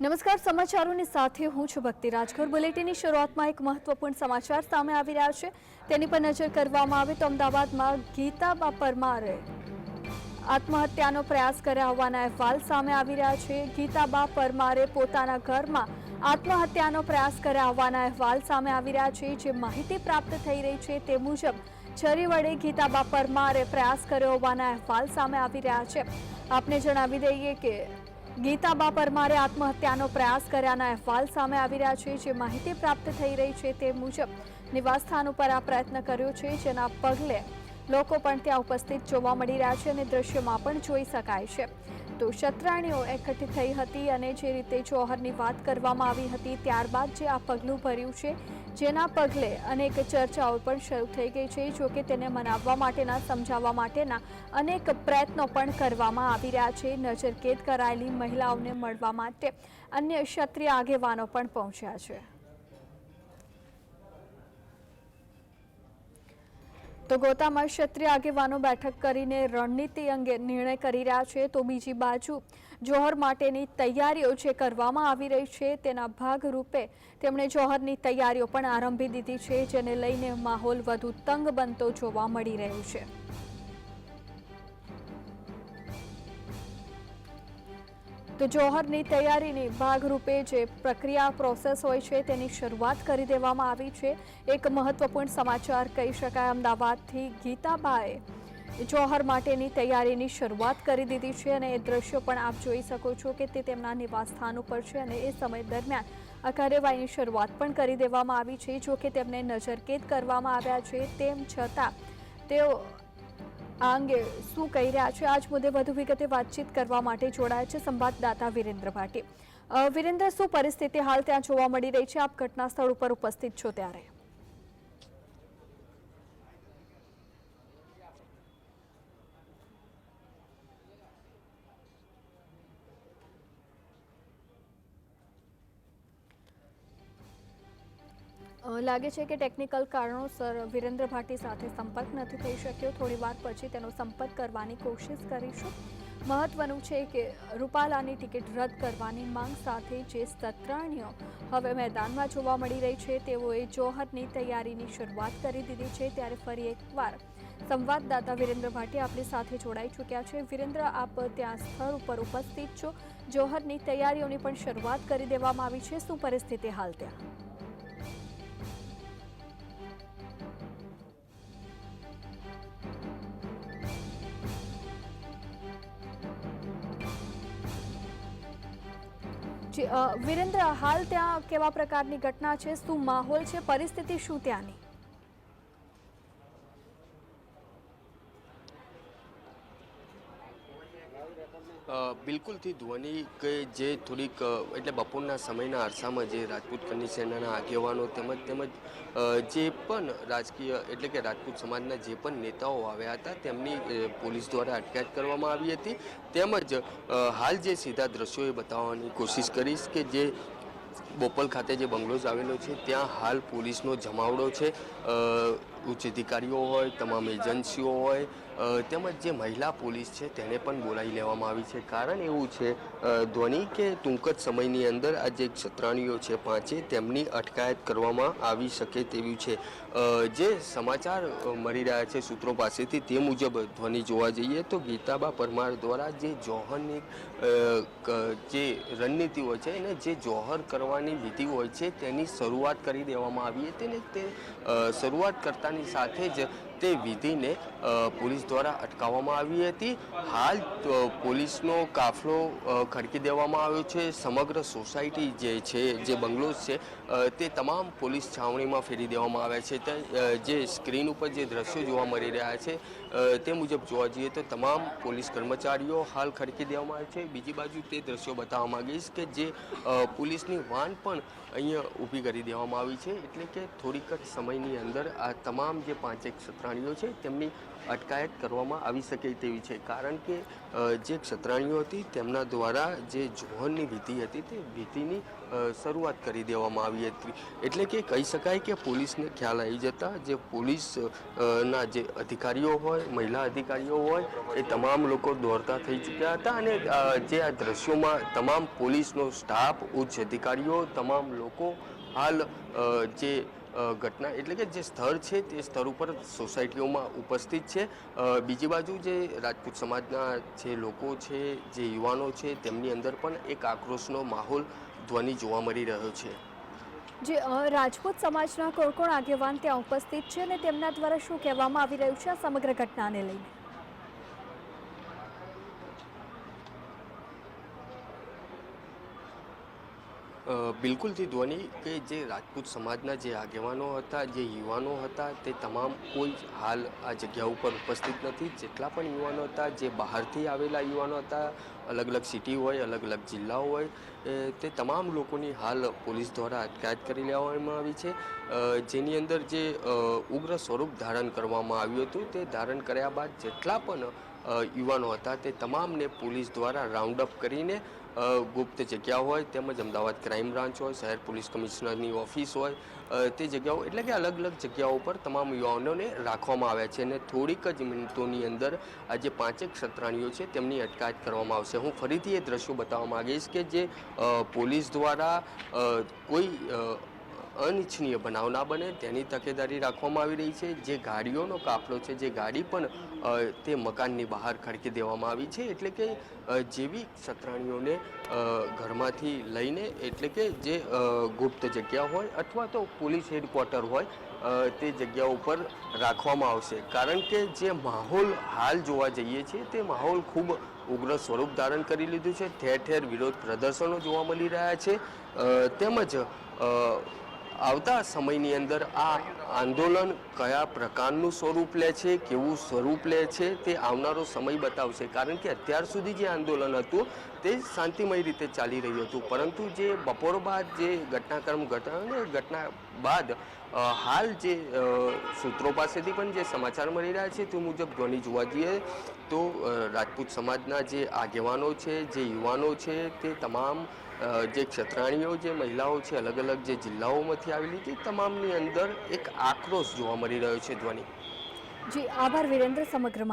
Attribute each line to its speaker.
Speaker 1: નમસ્કાર, સમાચારોની સાથે હું છું ભક્તિ રાજગર. બુલેટિનની શરૂઆતમાં એક મહત્વપૂર્ણ સમાચાર સામે આવી રહ્યા છે. તેની પર નજર કરવામાં આવે તો અમદાવાદમાં ગીતાબા પરમારે આત્મહત્યાનો પ્રયાસ કર્યા હોવાના અહેવાલ સામે આવી રહ્યા છે. ગીતાબા પરમારે પોતાના ઘરમાં આત્મહત્યાનો પ્રયાસ કર્યા હોવાના અહેવાલ સામે આવી રહ્યા છે. જે માહિતી પ્રાપ્ત થઈ રહી છે તે મુજબ છરી વડે ગીતાબા પરમારે પ્રયાસ કર્યો હોવાના અહેવાલ સામે આવી રહ્યા છે. આપને જણાવી દઈએ કે ગીતાબા પરમારે આત્મહત્યાનો પ્રયાસ કર્યાના અહેવાલ સામે આવી રહ્યા છે. જે માહિતી પ્રાપ્ત થઈ રહી છે તે મુજબ નિવાસસ્થાન ઉપર આ પ્રયત્ન કર્યો છે, જેના પગલે લોકો પણ ત્યાં ઉપસ્થિત જોવા મળી રહ્યા છે અને દ્રશ્યમાં પણ જોઈ શકાય છે. તો શતરાણીઓ એકઠી થઈ હતી અને જે રીતે જોહરની વાત કરવામાં આવી હતી, ત્યારબાદ જે આ પગલું ભર્યું છે જેના પગલે અનેક ચર્ચાઓ પણ શરૂ થઈ ગઈ છે, જો કે તેને મનાવવા માટેના, સમજાવવા માટેના અનેક પ્રયત્નો પણ કરવામાં આવી રહ્યા છે. નજરકેદ કરાયેલી મહિલાઓને મળવા માટે અન્ય ક્ષત્રિય આગેવાનો પણ પહોંચ્યા છે. તો ગોતામાં ક્ષત્રિય આગેવાનો બેઠક કરીને રણનીતિ અંગે નિર્ણય કરી રહ્યા છે. તો બીજી બાજુ જોહર માટેની તૈયારીઓ જે કરવામાં આવી રહી છે તેના ભાગરૂપે તેમણે જોહરની તૈયારીઓ પણ આરંભી દીધી છે, જેને લઈને માહોલ વધુ તંગ બનતો જોવા મળી રહ્યો છે. તો જોહરની તૈયારીની ભાગરૂપે જે પ્રક્રિયા પ્રોસેસ હોય છે તેની શરૂઆત કરી દેવામાં આવી છે. એક મહત્વપૂર્ણ સમાચાર કહી શકાય અમદાવાદથી ગીતાબાએ જોહર માટેની તૈયારીની શરૂઆત કરી દીધી છે અને એ દ્રશ્યો પણ આપ જોઈ શકો છો કે તે તેમના નિવાસસ્થાન ઉપર છે અને એ સમય દરમિયાન આ કાર્યવાહીની શરૂઆત પણ કરી દેવામાં આવી છે. જો કે તેમને નજરકેદ કરવામાં આવ્યા છે, તેમ છતાં તેઓ આ અંગે શું કહી રહ્યા છે? આજ મુદ્દે વધુ વિગતે વાતચીત કરવા માટે જોડાયા છે સંવાદદાતા વિરેન્દ્ર ભાટી. વિરેન્દ્ર, શું પરિસ્થિતિ હાલ ત્યાં જોવા મળી રહી છે? આપ ઘટના સ્થળ ઉપર ઉપસ્થિત છો ત્યારે. લાગે છે કે ટેકનિકલ કારણોસર વિરેન્દ્ર ભાટી સાથે સંપર્ક નથી થઈ શક્યો. થોડી વાર પછી તેનો સંપર્ક કરવાની કોશિશ કરીશું. મહત્વનું છે કે રૂપાલાની ટિકિટ રદ કરવાની માંગ સાથે જે સત્રાણીઓ હવે મેદાનમાં જોવા મળી રહી છે, તેઓએ જોહરની તૈયારીની શરૂઆત કરી દીધી છે. ત્યારે ફરી એકવાર સંવાદદાતા વિરેન્દ્ર ભાટી આપણી સાથે જોડાઈ ચૂક્યા છે. વિરેન્દ્ર, આપ ત્યાં સ્થળ ઉપર ઉપસ્થિત છો. જોહરની તૈયારીઓની પણ શરૂઆત કરી દેવામાં આવી છે. શું પરિસ્થિતિ હાલ ત્યાં? જી, વિરેન્દ્ર હાલ ત્યાં કેવા પ્રકારની ઘટના છે? શું માહોલ છે? પરિસ્થિતિ શું ત્યાંની?
Speaker 2: બિલકુલથી ધ્વનિ કે જે થોડીક એટલે બપોરના સમયના અરસામાં જે રાજપૂત કન્ની સેનાના આગેવાનો તેમજ તેમજ જે પણ રાજકીય એટલે કે રાજપૂત સમાજના જે પણ નેતાઓ આવ્યા હતા તેમની પોલીસ દ્વારા અટકાયત કરવામાં આવી હતી. તેમજ હાલ જે સીધા દ્રશ્યો એ બતાવવાની કોશિશ કરીશ કે જે બોપલ ખાતે જે બંગલોઝ આવેલો છે, ત્યાં હાલ પોલીસનો જમાવડો છે. ઉચ્ચ અધિકારીઓ હોય, તમામ એજન્સીઓ હોય તેમજ જે મહિલા પોલીસ છે, તેને પણ બોલાવી લેવામાં આવી છે. કારણ એવું છે ધ્વનિ કે ટૂંક જ સમયની અંદર આ જે ક્ષત્રાણીઓ છે, પાંચે તેમની અટકાયત કરવામાં આવી શકે તેવું છે. જે સમાચાર મળી રહ્યા છે સૂત્રો પાસેથી, તે મુજબ ધ્વનિ જોવા જઈએ તો ગીતાબા પરમાર દ્વારા જે જોહરની જે રણનીતિ હોય છે, એને જે જોહર કરવાની વિધિ હોય છે, તેની શરૂઆત કરી દેવામાં આવી હતી ને તે શરૂઆત કરતાની સાથે જ તે વિધિને પોલીસ દ્વારા અટકાવવામાં આવી હતી. હાલ પોલીસનો કાફલો ખડકી દેવામાં આવ્યો છે. સમગ્ર સોસાયટી જે છે, જે બંગલોઝ છે તે તમામ પોલીસ છાવણીમાં ફેરી દેવામાં આવ્યા છે. જે સ્ક્રીન ઉપર જે દ્રશ્યો જોવા મળી રહ્યા છે તે મુજબ જોવા જઈએ તો તમામ પોલીસ કર્મચારીઓ હાલ ખડકી દેવામાં આવે છે. બીજી બાજુ તે દ્રશ્યો બતાવવા માગીશ કે જે પોલીસની વાન પણ અહીંયા ઊભી કરી દેવામાં આવી છે. એટલે કે થોડીક જ સમયની અંદર આ તમામ જે પાંચેક સત્રા ક્ષત્રાણીઓ છે, તેમની અટકાયત કરવામાં આવી શકે તેવી છે. કારણ કે જે ક્ષત્રાણીઓ હતી, તેમના દ્વારા જે જોહનની વિધિ હતી, તે વિધિની શરૂઆત કરી દેવામાં આવી હતી. એટલે કે કહી શકાય કે પોલીસને ખ્યાલ આવી જતા, જે પોલીસ ના જે અધિકારીઓ હોય, મહિલા અધિકારીઓ હોય, એ તમામ લોકો દોડતા થઈ ચૂક્યા હતા અને જે આ દ્રશ્યોમાં તમામ પોલીસનો સ્ટાફ, ઉચ્ચ અધિકારીઓ, તમામ લોકો હાલ જે ઘટના એટલે કે જે સ્થળ છે તે સ્થળ ઉપર સોસાયટીઓમાં ઉપસ્થિત છે. બીજી બાજુ જે રાજપૂત સમાજના જે લોકો છે, જે યુવાનો છે, તેમની અંદર પણ એક આક્રોશનો માહોલ ધ્વનિ જોવા મળી રહ્યો છે.
Speaker 1: જે રાજપૂત સમાજના કોણ કોણ આગેવાન ત્યાં ઉપસ્થિત છે અને તેમના દ્વારા શું કહેવામાં આવી રહ્યું છે આ સમગ્ર ઘટનાને લઈને?
Speaker 2: બિલકુલથી ધ્વનિ કે જે રાજપૂત સમાજના જે આગેવાનો હતા, જે યુવાનો હતા, તે તમામ કોઈ હાલ આ જગ્યા ઉપર ઉપસ્થિત નથી. જેટલા પણ યુવાનો હતા, જે બહારથી આવેલા યુવાનો હતા, અલગ અલગ સિટી હોય, અલગ અલગ જિલ્લાઓ હોય તે તમામ લોકોની હાલ પોલીસ દ્વારા અટકાયત કરી લેવામાં આવી છે. જેની અંદર જે ઉગ્ર સ્વરૂપ ધારણ કરવામાં આવ્યું હતું, તે ધારણ કર્યા બાદ જેટલા પણ યુવાનો હતા, તે તમામને પોલીસ દ્વારા રાઉન્ડ અપ કરીને ગુપ્ત જગ્યા હોય તેમજ અમદાવાદ ક્રાઇમ બ્રાન્ચ હોય, શહેર પોલીસ કમિશનરની ઓફિસ હોય તે જગ્યાઓ એટલે કે અલગ અલગ જગ્યાઓ પર તમામ યુવાનોને રાખવામાં આવ્યા છે અને થોડીક જ મિનિટોની અંદર આ જે પાંચેક ક્ષત્રાણીઓ છે તેમની અટકાયત કરવામાં આવશે. હું ફરીથી એ દ્રશ્યો બતાવવા માગીશ કે જે પોલીસ દ્વારા કોઈ અનિચ્છનીય બનાવ ના બને. તેની તકેદારી રાખવામાં આવી રહી છે. જે ગાડીઓનો કાફલો છે, જે ગાડી પણ તે મકાનની બહાર ખડકી દેવામાં આવી છે. એટલે કે જેવી સતરાણીઓને ઘરમાંથી લઈને એટલે કે જે ગુપ્ત જગ્યા હોય અથવા તો પોલીસ હેડક્વાર્ટર હોય તે જગ્યા ઉપર રાખવામાં આવશે. કારણ કે જે માહોલ હાલ જોવા જઈએ છીએ, તે માહોલ ખૂબ ઉગ્ર સ્વરૂપ ધારણ કરી લીધું છે. ઠેર ઠેર વિરોધ પ્રદર્શનો જોવા મળી રહ્યા છે. તેમજ આવતા સમયની અંદર આ આંદોલન કયા પ્રકારનું સ્વરૂપ લે છે, કેવું સ્વરૂપ લે છે તે આવનારો સમય બતાવશે. કારણ કે અત્યાર સુધી જે આંદોલન હતું તે શાંતિમય રીતે ચાલી રહ્યું હતું. પરંતુ જે બપોર બાદ જે ઘટનાક્રમ ઘટના ઘટના બાદ હાલ જે સૂત્રો પાસેથી પણ જે સમાચાર મળી રહ્યા છે તે મુજબ ધ્વનિ જોવા જઈએ તો રાજપૂત સમાજના જે આગેવાનો છે, જે યુવાનો છે તે તમામ જે ક્ષત્રાણીઓ, જે મહિલાઓ છે અલગ અલગ જે જિલ્લાઓમાંથી આવેલી તે તમામની અંદર એક આક્રોશ જોવા મળી રહ્યો છે ધ્વનિ.
Speaker 1: જી, આભાર વિરેન્દ્ર, સમગ્ર